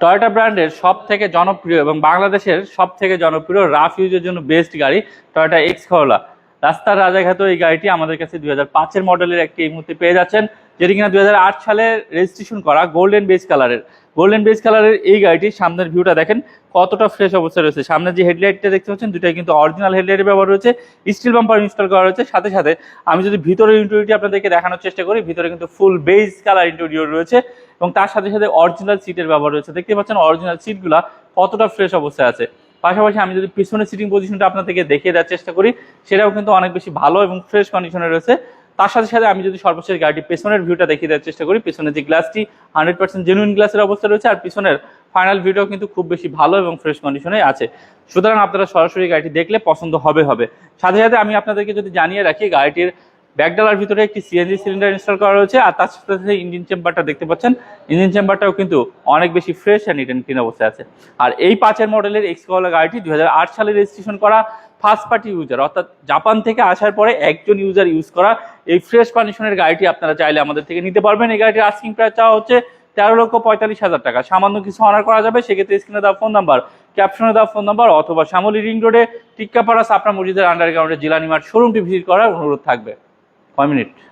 Toyota ব্র্যান্ডের সব থেকে জনপ্রিয় এবং বাংলাদেশের সব থেকে জনপ্রিয় রাফ ইউজের জন্য বেস্ট গাড়ি টয়োটা এক্স করলা রাস্তার রাজাঘাট এই গাড়িটি আমাদের কাছে দুই হাজার পাঁচের মডেলের একটি এই মুহূর্তে পেয়ে যাচ্ছেন, যেটি কিনা দুই হাজার আট সালে রেজিস্ট্রেশন করা গোল্ডেন বেস কালারের গোল্ডেন বেস কালারের এই গাড়িটির সামনের ভিউটা দেখেন, কতটা ফ্রেশ অবস্থায় রয়েছে। সামনে যে হেডলাইটটা দেখতে পাচ্ছেন দুটাই কিন্তু অরিজিনাল হেডলাইটের ব্যবহার রয়েছে স্টিল বাম্পার ইনস্টল করা রয়েছে। সাথে সাথে আমি যদি ভিতরের ইন্টেরিয়রটি আপনাদেরকে দেখানোর চেষ্টা করি, ভিতরে কিন্তু ফুল বেস কালার ইন্টেরিয়র রয়েছে। এবং তার সাথে সাথে অরিজিনাল সিটের ব্যবহার রয়েছে। দেখতে পাচ্ছেন অরিজিনাল সিটগুলা কতটা ফ্রেশ অবস্থায় আছে। পাশাপাশি আমি যদি পিছনের সিটিং পজিশনটা আপনাদেরকে দেখিয়ে দেওয়ার চেষ্টা করি, সেটাও কিন্তু অনেক বেশি ভালো এবং ফ্রেশ কন্ডিশনে রয়েছে। তার সাথে সাথে আমি যদি সর্বশেষ গাড়িটি পেছনের ভিউটা দেখিয়ে দেওয়ার চেষ্টা করি, পেছনের যে গ্লাসটি হান্ড্রেড পার্সেন্ট জেনুইন গ্লাসের অবস্থা রয়েছে আর পিছনের ফাইনাল ভিউটাও কিন্তু খুব বেশি ভালো এবং ফ্রেশ কন্ডিশনে আছে। সুতরাং আপনারা সরাসরি গাড়িটি দেখলে পছন্দ হবে হবে। সাথে সাথে আমি আপনাদেরকে যদি জানিয়ে রাখি, গাড়িটির ব্যাকডালার ভিতরে একটি সিএনজি সিলিন্ডার ইনস্টল করা রয়েছে, আর তার সাথে সাথে ইঞ্জিন চেম্বারটা দেখতে পাচ্ছেন। ইঞ্জিন চেম্বারটাও কিন্তু অনেক বেশি ফ্রেশ অ্যান্ড অ্যান্ড ক্লিন অবস্থায় আছে। আর এই পাঁচের মডেলের এক্সকলা গাড়িটি দুই সালে রেজিস্ট্রেশন করা ফার্স্ট পার্টি ইউজার অর্থাৎ জাপান থেকে আসার পরে একজন ইউজার ইউজ করা এই ফ্রেশ কন্ডিশনের গাড়িটি আপনারা চাইলে আমাদের থেকে নিতে পারবেন। এই গাড়িটির আস্কিং প্রাইস চাওয়া হচ্ছে তেরো লক্ষ পঁয়তাল্লিশ হাজার টাকা। সামান্য কিছু অনার করা যাবে, সেক্ষেত্রে স্ক্রিনে দেওয়া ফোন নাম্বার ক্যাপশনে দেওয়া ফোন নাম্বার অথবা শ্যামলী রিং রোডে টিক্কাপাড়া সাপড়া মসজিদের আন্ডারগ্রাউন্ডে জেলা নিমার শোরুমটি ভিজিট করার অনুরোধ থাকবে। 5 minutes.